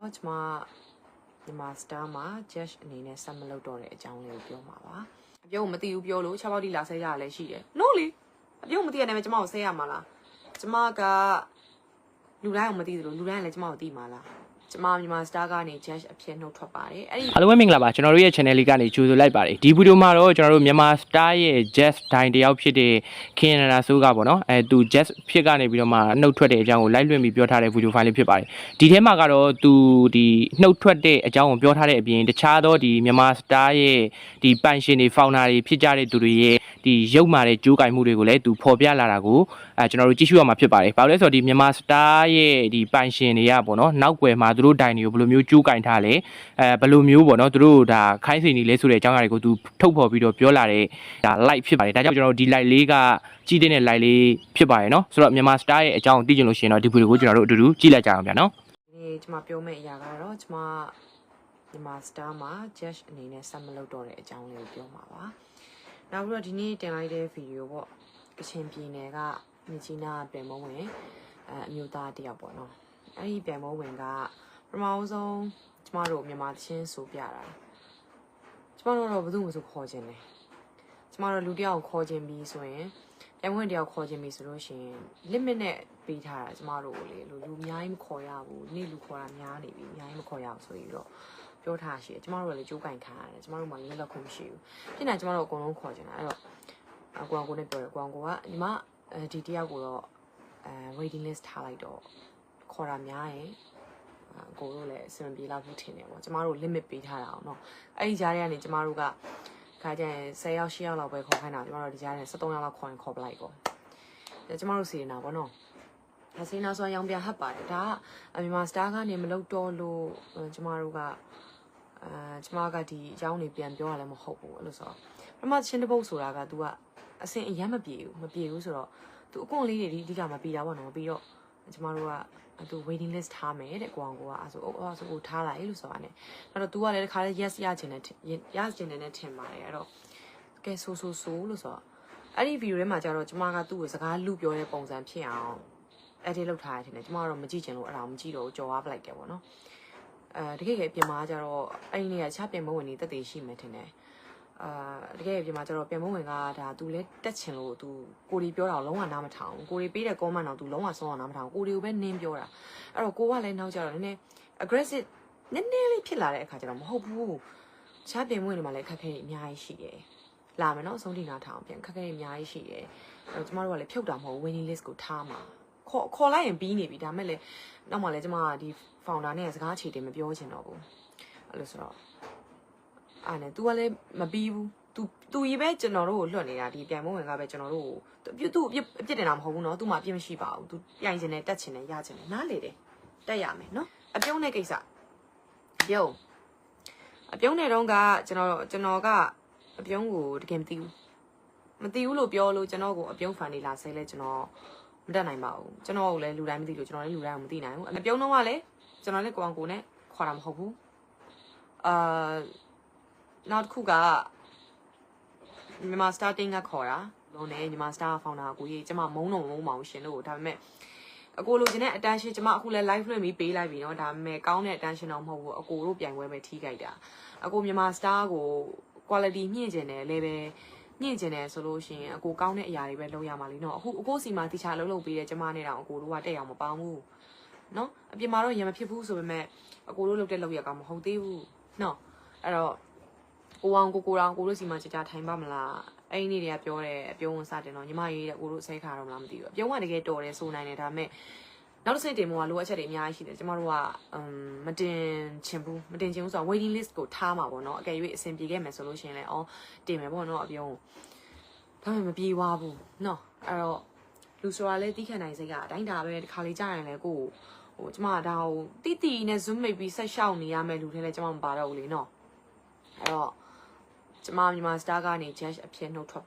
တော့ကျွန်မမြန်မာစတာမှာ judge အနေနဲ့ဆက်မလုပ်တော့တဲ့အကြောင်းလေးကိုပြောမှာပါအပြုံးမသိဘူးပြောလို့6ပေါက်တိလာဆဲရလည်းရှိတယ် no လေအပြုံးမသိရတဲ့မဲ့ကျွန်မကိုဆဲရမှာလားကျွန်မကလူတိုင်းကိုမသိသလိုလူတိုင်းကလည်းကျွန်မကိုသိမှာလား ကျွန်မမြန်မာစတာကနေ judge အဖြစ်နှုတ်ထွက်ပါတယ်အဲ့ဒီအားလုံးပဲမင်္ဂလာပါကျွန်တော်တို့ရဲ့ channel လေးကနေကြိုဆိုလိုက်ပါတယ်ဒီဗီဒီယိုမှာတော့ကျွန်တော်တို့မြန်မာ star ရဲ့ jazz ဒိုင်တယောက်ဖြစ်တဲ့ခင်နနာဆိုးကပေါ့နော်အဲသူ jazz ဖြစ်ကနေပြီးတော့မှနှုတ်ထွက်တဲ့အကြောင်းကို live လွှင့်ပြီးပြောထားတဲ့ဗီဒီယိုဖိုင်လေးဖြစ်ပါတယ်ဒီထဲမှာကတော့သူဒီနှုတ်ထွက်တဲ့အကြောင်းကိုပြောထားတဲ့အပြင်တခြားသောဒီမြန်မာ star ရဲ့ဒီပိုင်ရှင်တွေ founder တွေဖြစ်ကြတဲ့သူတွေရဲ့ ဒီရုပ်မာတဲ့ကြိုးကင်မှုတွေကိုလည်းသူဖော်ပြလာတာကိုအဲကျွန်တော်တို့ကြည့်ရှုရမှာဖြစ်ပါတယ်ဘာလို့လဲဆိုတော့ဒီမြန်မာ star ရဲ့ဒီပိုင်ရှင်တွေကပေါ့နော်နောက်ွယ်မှာသူတို့ဒိုင်တွေကိုဘယ်လိုမျိုးကြိုးကင်ထားလဲအဲဘယ်လိုမျိုးပေါ့နော်သူတို့ဒါခိုင်းစီနေလဲဆိုတဲ့အကြောင်းအရာတွေကိုသူထုတ်ဖော်ပြီးတော့ပြောလာတဲ့ဒါ live ဖြစ်ပါတယ်ဒါကြောင့်ကျွန်တော်တို့ဒီ live လေးကကြည့်တဲ့ live လေးဖြစ်ပါတယ်နော်ဆိုတော့မြန်မာ star ရဲ့အကြောင်းကိုသိချင်လို့ရှိရင်တော့ဒီဗီဒီယိုကိုကျွန်တော်တို့အတူတူကြည့်လိုက်ကြအောင်ဗျာနော်ဒီနေ့ကျွန်မပြောမယ့်အရာကတော့ကျွန်မမြန်မာစတာမှာ judge အနေနဲ့ဆက်မလုပ်တော့တဲ့အကြောင်းလေးကိုပြောမှာပါ နောက်ပြီးတော့ဒီနေ့တင်လိုက်တဲ့ဗီဒီယိုပေါ့ကချင်ပြည်နယ်ကမြချီနာပြန်မဝင်အဲအမျိုးသားတစ်ယောက်ပေါ့နော်အဲ့ဒီပြန်မဝင်ကပထမဆုံးကျမတို့မြန်မာချင်းဆိုပြတာကျမတို့တော့ဘယ်သူမှမဆိုခေါ်ခြင်းတယ်ကျမတို့လူတစ်ယောက်ကိုခေါ်ခြင်းပြီးဆိုရင်ပြန်ဝင်တစ်ယောက်ခေါ်ခြင်းပြီးဆိုလို့ရှိရင် limit နဲ့ပေးထားတာကျမတို့ကိုလေလူလူအများကြီးမခေါ်ရဘူးနေ့လူခေါ်တာများနေပြီအများကြီးမခေါ်ရဘူးဆိုပြီးတော့ ပြောထားရှိတယ်ကျမတို့ကလည်းကြိုးကင်ခံရတယ်ကျမတို့မှလည်းလက်ခုမရှိဘူးဖြစ်နေကျမတို့အကုန်လုံးခေါ်ချင်တာအဲ့တော့အကွန်ကိုနဲ့ပြောတယ်ကွန်ကိုကညီမအဲဒီတယောက်ကိုတော့အဲ waiting list ထားလိုက်တော့ခေါ်တာများရင်အကိုတို့လည်းအဆင်ပြေလောက်ဘူးထင်တယ်ပေါ့ကျမတို့ limit ပေးထားတာအောင်เนาะအဲ့ဒီကြားထဲကနေကျမတို့ကခါကျရင်10ယောက်10ယောက်လောက်ပဲခေါ်ခိုင်းတာကျမတို့ဒီကြားထဲ73ယောက်လောက်ခေါ်ရင်ခေါ်ပလိုက်ပေါ့ဒါကျမတို့စီနေတာပေါ့နော်အစင်းနောက်ဆိုရောင်ပြဟတ်ပါတယ်ဒါကအမြန်မာစတားကနေမလုပ်တော့လို့ကျမတို့က အဲကျမကဒီအကြောင်းတွေပြန်ပြောရလည်းမဟုတ်ဘူးအဲ့လိုဆိုတော့ပထမချင်းတစ်ပုတ်ဆိုတာက तू ကအစင်အရင်မပြေဘူးမပြေဘူးဆိုတော့ तू အကွန်လေးတွေဒီအဓိကမပြေတာပေါ့နော်ပြီးတော့ကျမတို့ကသူ waiting list ထားမယ်တဲ့ကိုအောင်ကိုကအဲဆိုအော်ဆိုကိုထားလိုက်လို့ဆိုတာ ਨੇ အဲ့တော့ तू ကလည်းတစ်ခါလေး yes ရချင်တယ်ရချင်တယ်နဲ့ထင်ပါတယ်အဲ့တော့ကဲဆိုဆိုဆိုလို့ဆိုတော့အဲ့ဒီ view ထဲမှာကျတော့ကျမကသူ့ကိုစကားလူပြောတဲ့ပုံစံဖြစ်အောင် edit လုပ်ထားရတဲ့ထင်တယ်ကျမကတော့မကြည့်ချင်လို့အဲ့ဒါကိုမကြည့်တော့ဘူးကြော်သွားပလိုက်တယ်ပေါ့နော် အဲတကယ်ကြီးပြင်မာကျတော့အဲ့ဒီနေရာချပြင်မဝင်နေတက်တည်ရှိမယ်ထင်တယ်အာတကယ်ပြင်မာကျတော့ပြင်မဝင်ကဒါ तू လဲတက်ချင်လို့ तू ကိုဒီပြောတာကိုလုံးဝနားမထောင်ဘူးကိုဒီပေးတဲ့ comment တော့ तू လုံးဝဆုံးအောင်နားမထောင်ဘူးကိုဒီကိုပဲနင်းပြောတာအဲ့တော့ကိုကလည်းနောက်ကျတော့နည်းနည်း aggressive နည်းနည်းလေးဖြစ်လာတဲ့အခါကျတော့မဟုတ်ဘူးချပြင်မဝင်နေမှာလည်းခက်ခဲနေအများကြီးရှိတယ်လာမယ်နော်အဆုံးထိနာထောင်ပြန်ခက်ခဲနေအများကြီးရှိတယ်အဲ့တော့ကျမတို့ကလည်းဖြုတ်တာမဟုတ် winning list ကိုထားမှာ ခေါ်ခေါ်လိုက်ရင်ပြီးနေပြီဒါမဲ့လည်းနောက်မှလည်းကျမကဒီ founder နဲ့စကားအခြေတင်မပြောချင်တော့ဘူးအဲ့လိုဆိုတော့အဲ့နဲ့ तू ကလည်းမပြီးဘူး तू तू ရေးပဲကျွန်တော်တို့ကိုလွတ်နေတာဒီပြန်မဝင်ကပဲကျွန်တော်တို့ကို तू အပြစ်အပြစ်တင်တာမဟုတ်ဘူးเนาะ तू မှအပြစ်မရှိပါဘူး तू ပြိုင်ချင်တယ်တက်ချင်တယ်ရချင်တယ်နားလေတယ်တက်ရမယ်เนาะအပြုံးတဲ့ကိစ္စအပြုံးအပြုံးတဲ့တုန်းကကျွန်တော်ကျွန်တော်ကအပြုံးကိုတကယ်မသိဘူးမသိဘူးလို့ပြောလို့ကျွန်တော်ကိုအပြုံးဖန်နေလာဆဲလဲကျွန်တော် မတက်နိုင်ပါဘူးကျွန်တော်ကိုလည်းလူတိုင်းမသိလို့ကျွန်တော်လည်းလူတိုင်းကိုမသိနိုင်ဘူးအပြုံးတော့ကလည်းကျွန်တော်လည်းကိုအောင်ကိုနဲ့ခေါ်တာမဟုတ်ဘူးအာနောက်တစ်ခုကမြန်မာ starting ကခေါ်တာလုံးနဲ့မြန်မာ star founder ကိုကြီးကျမမုံတော့မုံမအောင်ရှင်လို့ဒါပေမဲ့အကိုလိုချင်တဲ့ attention ကျမအခုလဲ live လွှင့်ပြီးပေးလိုက်ပြီเนาะဒါပေမဲ့ကောင်းတဲ့ attention တော့မဟုတ်ဘူးအကိုတို့ပြိုင်ပွဲပဲထိကြိုက်တာအကိုမြန်မာ star ကို quality မြင့်ကျင်တယ်လ ညှင့်ကျင်တယ်ဆိုလို့ရှိရင်အကိုကောင်းတဲ့အရာတွေပဲလုပ်ရမှာလीနော်အခုအကိုစီမှာတီချာလုံးလုံးပေးတယ်ကျမနဲ့တောင်အကိုတို့ကတက်အောင်မပေါင်းဘူးနော်အပြင်မှာတော့ရံမဖြစ်ဘူးဆိုပေမဲ့အကိုတို့လုပ်တဲ့လုပ်ရကောင်မဟုတ်သေးဘူးနော်အဲ့တော့ကိုအောင်ကိုကိုတော်ကိုတို့စီမှာကြာကြာထိုင်ပါမလားအဲ့ဒီနေ့တွေကပြောတယ်အပြုံးဝင်စတင်တော့ညီမရေးတဲ့ကိုတို့ဆဲခါတော့မလားမသိဘူးအပြုံးကတကယ်တော်တယ်ဆိုနိုင်တယ်ဒါပေမဲ့ နောက်တစ်စိတ်တင်မို့ကလိုအပ်ချက်တွေအများကြီးရှိတယ်ကျမတို့ကအမ်မတင်ချင်ဘူးမတင်ချင်ဘူးဆိုတော့ waiting list ကိုထားမှာပေါ့နော်အကယ်၍အဆင်ပြေခဲ့မယ်ဆိုလို့ရှိရင်လည်းအော်တင်မယ်ပေါ့နော်အပြုံးဒါပေမဲ့မပြေသွားဘူးနော်အဲ့တော့လူဆိုတာလဲတီးခံနိုင်စိတ်ကအတိုင်းဒါပဲတစ်ခါလေးကြာရင်လည်းကိုဟိုကျမကဒါဟိုတီတီနဲ့ zoom မိတ်ပြီးဆက်ရှောက်နေရမယ်လူထဲလဲကျမမပါတော့ဘူးလေနော်အဲ့တော့ကျမမြန်မာ star ကနေ judge အဖြစ်နှုတ်ထွက်ပါ